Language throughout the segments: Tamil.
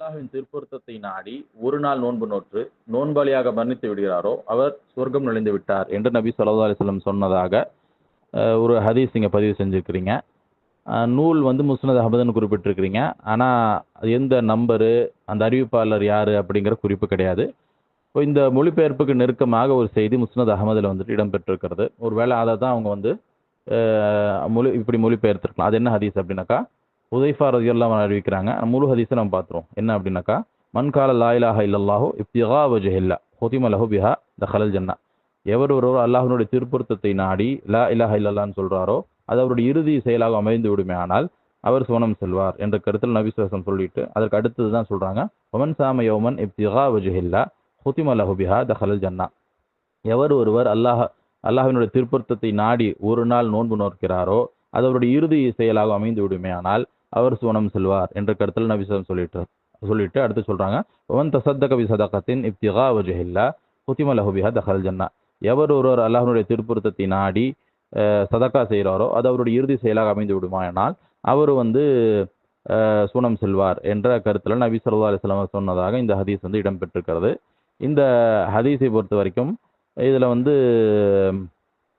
அல்லாஹின் திருப்பொருத்தத்தை நாடி ஒரு நாள் நோன்பு நோற்று நோன்பாளியாக மன்னித்து விடுகிறாரோ அவர் சொர்க்கம் நுழைந்து விட்டார் என்று நபி ஸல்லல்லாஹு அலிஸ்லம் சொன்னதாக ஒரு ஹதீஸ் நீங்கள் பதிவு செஞ்சுருக்கிறீங்க. நூல் வந்து முஸ்னத் அகமதுன்னு குறிப்பிட்டிருக்கிறீங்க. ஆனால் எந்த நம்பரு அந்த அறிவிப்பாளர் யார் அப்படிங்கிற குறிப்பு கிடையாது. இப்போ இந்த மொழிபெயர்ப்புக்கு நெருக்கமாக ஒரு செய்தி முஸ்னத் அகமதில் வந்துட்டு இடம்பெற்றிருக்கிறது. ஒருவேளை அதை தான் அவங்க வந்து மொழி இப்படி மொழிபெயர்த்திருக்கலாம். அது என்ன ஹதீஸ் அப்படின்னாக்கா உதைஃபா ரதியல்லாம் அறிவிக்கிறாங்க. முழு ஹதீஸை நம்ம பார்த்துருவோம். என்ன அப்படின்னாக்கா மன்கால லா இலாஹ இல்லல்லாஹு இப்திகா வஜஹில்லா ஹுதிம லஹு பிஹா தஹலல் ஜன்னா. எவர் ஒருவர் அல்லாஹனுடைய திருப்பொருத்தத்தை நாடி லா இலாஹ இல்லல்லான்னு சொல்கிறாரோ அது அவருடைய இறுதி செயலாக அமைந்து விடுமே ஆனால் அவர் சுவனம் செல்வார் என்ற கருத்தில் நபிசுவாசம் சொல்லிட்டு அதற்கு அடுத்தது தான் சொல்கிறாங்க ஒமன் சாம யோமன் இப்திகா வஜஹில்லா ஹுதிம லஹு பிஹா தஹலல் ஜன்னா. எவர் ஒருவர் அல்லாஹ் அல்லாஹினுடைய திருப்பொருத்தத்தை நாடி ஒரு நாள் நோன்பு நோக்கிறாரோ அது அவருடைய இறுதி செயலாக அமைந்து விடுமே ஆனால் அவர் சுவனம் செல்வார் என்ற கருத்தில் நபிசம் சொல்லிட்டு சொல்லிட்டு அடுத்து சொல்றாங்க ஒன் தசத்த கவி சதகத்தின் இப்திகா வஜஹில்லா ஹுத்திம லஹுபிஹா தஹல் ஜன்னா. எவர் ஒருவர் அல்லாஹனுடைய திருப்பொருத்தத்தை நாடி சதக்கா செய்கிறாரோ அது அவருடைய இறுதி செயலாக அமைந்து விடுமானால் அவர் வந்து சுனம் சுவனம் செல்வார் என்ற கருத்தில் நபி ஸல்லல்லாஹு அலிஸ்லாம் சொன்னதாக இந்த ஹதீஸ் வந்து இடம்பெற்றிருக்கிறது. இந்த ஹதீஸை பொறுத்த வரைக்கும் இதில் வந்து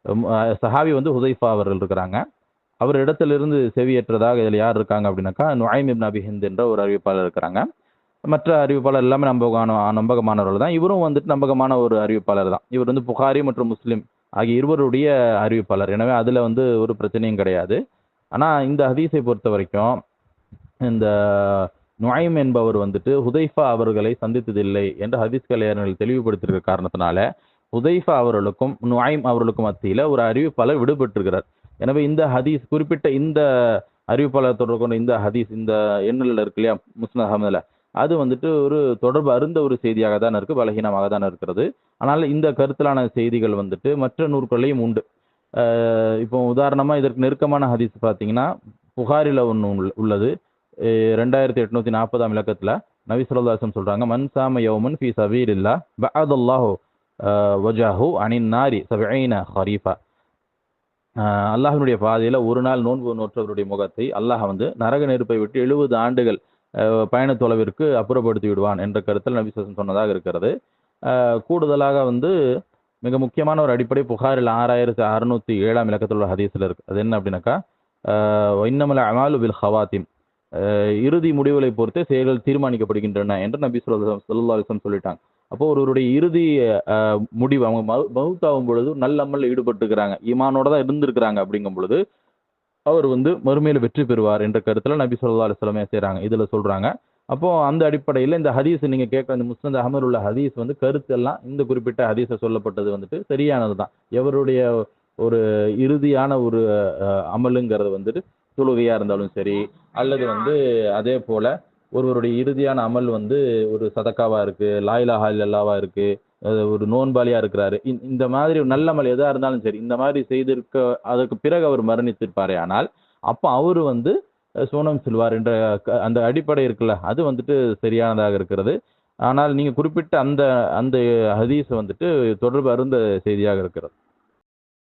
சஹாவி சஹாபி வந்து ஹுதைஃபா அவர்கள் இருக்கிறாங்க. அவர் இடத்திலிருந்து செவியேற்றதாக இதில் யார் இருக்காங்க அப்படின்னாக்கா நுழைம் இப்னு அபி ஹிந்த் என்ற ஒரு அறிவிப்பாளர் இருக்கிறாங்க. மற்ற அறிவிப்பாளர் எல்லாமே நம்பகமான நம்பகமானவர்கள் தான். இவரும் வந்துட்டு நம்பகமான ஒரு அறிவிப்பாளர் தான். இவர் வந்து புகாரி மற்றும் முஸ்லீம் ஆகிய இருவருடைய அறிவிப்பாளர். எனவே அதில் வந்து ஒரு பிரச்சனையும் கிடையாது. ஆனால் இந்த ஹதீஸை பொறுத்த வரைக்கும் இந்த நுழைம் என்பவர் வந்துட்டு ஹுதைஃபா அவர்களை சந்தித்ததில்லை என்று ஹதீஸ் கலைஞர்கள் தெளிவுபடுத்தியிருக்க காரணத்தினால ஹுதைஃபா அவர்களுக்கும் நுழைம் அவர்களுக்கும் மத்தியில் ஒரு அறிவிப்பாளர் விடுபட்டிருக்கிறார். எனவே இந்த ஹதீஸ் குறிப்பிட்ட இந்த அறிவிப்பாளர் தொடர்பு கொண்ட இந்த ஹதீஸ் இந்த எண்ணில் இருக்கு இல்லையா முஸ்லிம் அகமதுல அது வந்துட்டு ஒரு தொடர்பு அருந்த ஒரு செய்தியாக தான் இருக்கு பலகீனமாக தான் இருக்கிறது. ஆனால் இந்த கருத்திலான செய்திகள் வந்துட்டு மற்ற நூற்களையும் உண்டு. இப்போ உதாரணமாக இதற்கு நெருக்கமான ஹதீஸ் பார்த்தீங்கன்னா புகாரில் ஒன்று உள்ளது. ரெண்டாயிரத்தி எட்நூத்தி நாற்பதாம் இலக்கத்தில் நபி சொல்லதாசம் சொல்கிறாங்க மன்சாம யௌமன் ஃபி சபீலில்லா பஅதல்லாஹு வஜாஹு அனின் நாரி சபீன ஹரீஃபா. அல்லாஹினுடைய பாதையில் ஒரு நாள் நோன்பு நோற்றவருடைய முகத்தை அல்லாஹ் வந்து நரக நெருப்பை விட்டு எழுபது ஆண்டுகள் பயண தொலைவிற்கு அப்புறப்படுத்தி விடுவான் என்ற கருத்தில் நபி சொன்னதாக இருக்கிறது. கூடுதலாக வந்து மிக முக்கியமான ஒரு அடிப்படை புகாரில் ஆறாயிரத்தி அறுநூத்தி ஏழாம் இலக்கத்தில் உள்ள ஹதீஸில் இருக்கு. அது என்ன அப்படின்னாக்கா ஆஹ் இன்னமல அமாலு பில் ஹவாத்திம் இறுதி முடிவுகளை பொறுத்தே செயல்கள் தீர்மானிக்கப்படுகின்றன என்று நபி ஸல்லல்லாஹு ஸல்லல்லாஹு சொல்லிட்டாங்க. அப்போ ஒருவருடைய இறுதி முடிவு அவங்க மவுத்தாகும் பொழுது நல்ல அமல்ல ஈடுபட்டுக்கிறாங்க ஈமானோட தான் இருந்திருக்கிறாங்க அப்படிங்கும் பொழுது அவர் வந்து மறுமையில் வெற்றி பெறுவார் என்ற கருத்துல நபி சொல்லா அலைஹி செய்கிறாங்க செய்றாங்க. இதுல சொல்றாங்க. அப்போ அந்த அடிப்படையில் இந்த ஹதீஸ் நீங்க கேட்குற இந்த முஸ்னத் அகமர் உள்ள ஹதீஸ் வந்து கருத்து எல்லாம் இந்த குறிப்பிட்ட ஹதீஸை சொல்லப்பட்டது வந்துட்டு சரியானது தான் எவருடைய ஒரு இறுதியான ஒரு அஹ், அமலுங்கிறது வந்துட்டு தொழுகையா இருந்தாலும் சரி அல்லது வந்து அதே போல ஒருவருடைய இறுதியான அமல் வந்து ஒரு சதக்காவா இருக்கு லாயிலாஹா அல்லாவா இருக்கு ஒரு நோன்பாளியா இருக்கிறாரு. இந்த- இந்த மாதிரி ஒரு நல்ல அமல் எதா இருந்தாலும் சரி இந்த மாதிரி செய்திருக்க அதுக்கு பிறகு அவர் மரணித்திருப்பாரே ஆனால் அப்போ அவர் வந்து சோனம் செல்வார் என்ற அந்த அடிப்படை இருக்குல்ல அது வந்துட்டு சரியானதாக இருக்கிறது. ஆனால் நீங்க குறிப்பிட்ட அந்த அந்த ஹதீஸ் வந்துட்டு தொடர்பு அருந்த செய்தியாக இருக்கிறது.